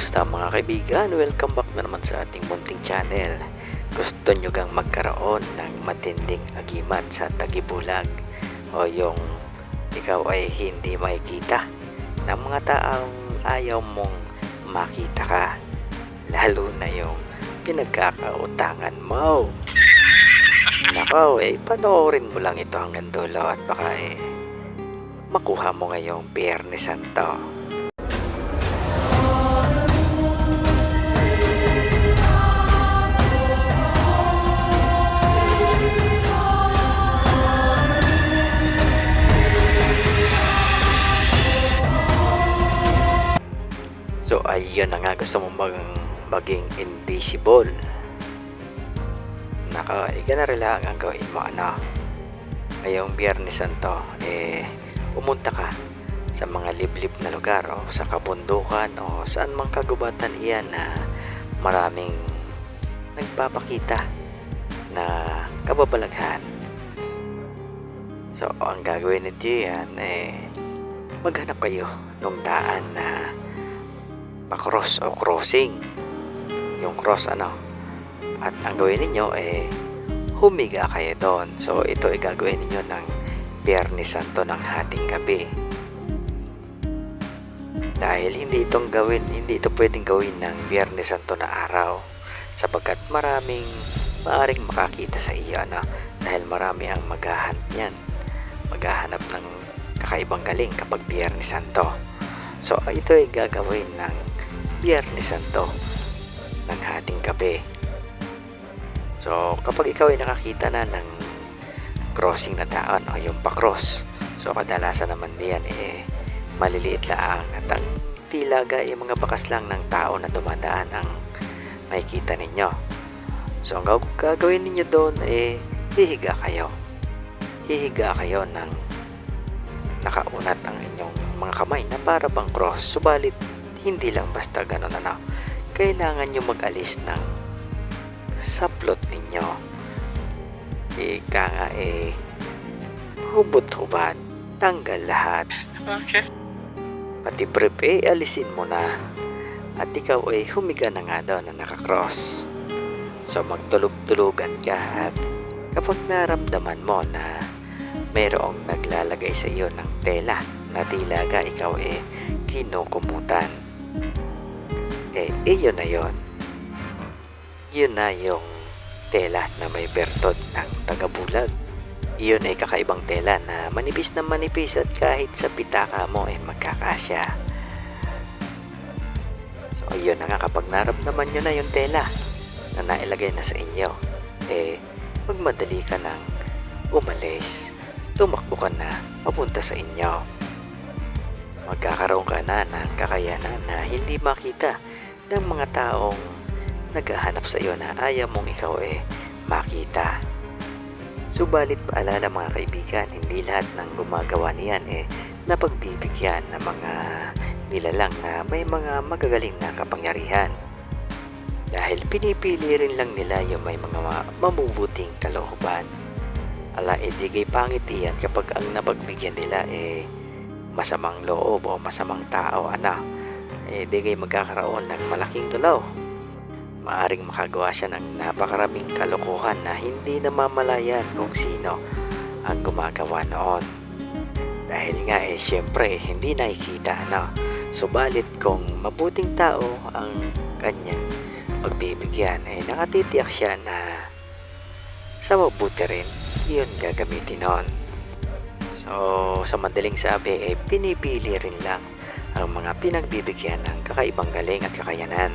Kumusta mga kaibigan? Welcome back na naman sa ating munting channel. Gusto nyo gang magkaroon ng matinding agimat sa tagibulag o yung ikaw ay hindi makikita ng mga taong ayaw mong makita ka. Lalo na yung pinagkakautangan mo. Nakaw, eh, panoorin mo lang ito hanggang dulo at baka eh, makuha mo ngayong Biyernes Santo. So ayun na nga gusto mo mag maging invisible. Naka, iganari lang ang gawin mo ano. Ngayong biyernes santo, eh, pumunta ka sa mga liblib na lugar o sa kabundukan o saan mang kagubatan iyan na maraming nagpapakita na kababalaghan. So, ang gagawin ninyo yan, eh, maghanap kayo ng daan na pa-cross o crossing. Yung cross ano. At ang gawin ninyo eh humiga kayo doon. So ito ay gagawin ninyo ng Biyernes Santo ng hating gabi. Dahil hindi itong gawin, hindi ito pwedeng gawin ng Biyernes Santo na araw sapagkat maraming maaring makakita sa iyo ano dahil marami ang maghahanap niyan. Maghahanap ng kakaibang galing kapag Biyernes Santo. So ito ay gagawin ng Biyernes Santo ng hating gabi. So kapag ikaw ay nakakita na ng crossing na daan o yung pa-cross, so kadalasan naman diyan eh maliliit lang at ang tilaga ay mga bakas lang ng tao na dumadaan ang makikita ninyo. So ang gag- gagawin ninyo doon eh hihiga kayo. Hihiga kayo ng nakaunat ang inyong mga kamay na para bang cross. Subalit hindi lang basta ganun ano. Kailangan nyo mag-alis ng saplot ninyo. Ika nga eh, hubot-hubad, tanggal lahat. Okay. Pati brief eh, alisin mo na. At ikaw ay humiga na nga daw na nakakross. So magtulog-tulugan ka at kapag naramdaman mo na mayroong naglalagay sa iyo ng tela na tilaga ikaw eh kinukumutan. Eh, iyon na yon. Yun na yung tela na may bertod ng tagabulag. Iyon ay kakaibang tela na manipis na manipis at kahit sa pitaka mo ay magkakasya. So, ayun na nga kapag naramdaman nyo na yung tela na nailagay na sa inyo, eh, magmadali ka ng umalis. Tumakbo ka na papunta sa inyo. Magkakaroon ka na ng kakayanan na hindi makita ng mga taong naghahanap sa iyo na ayaw mong ikaw eh makita. Subalit paalala mga kaibigan, hindi lahat ng gumagawa niyan eh napagbibigyan ng mga nilalang na may mga magagaling na kapangyarihan. Dahil pinipili rin lang nila yung may mga ma- mamubuting kalooban. Ala, eh di kay pangit iyan kapag ang napagbigyan nila eh masamang loob o masamang tao, ana. Eh di kay magkakaroon ng malaking galaw maaring makagawa siya ng napakaraming kalokohan na hindi namamalayan kung sino ang gumagawa noon. Dahil nga eh syempre hindi nakikita no. Subalit kung mabuting tao ang kanyang pagbibigyan eh nakatitiyak siya na sa mabuti rin yun gagamitin noon. So sa madaling sabi eh pinipili rin lang ang mga pinagbibigyan ng kakaibang galing at kakayanan.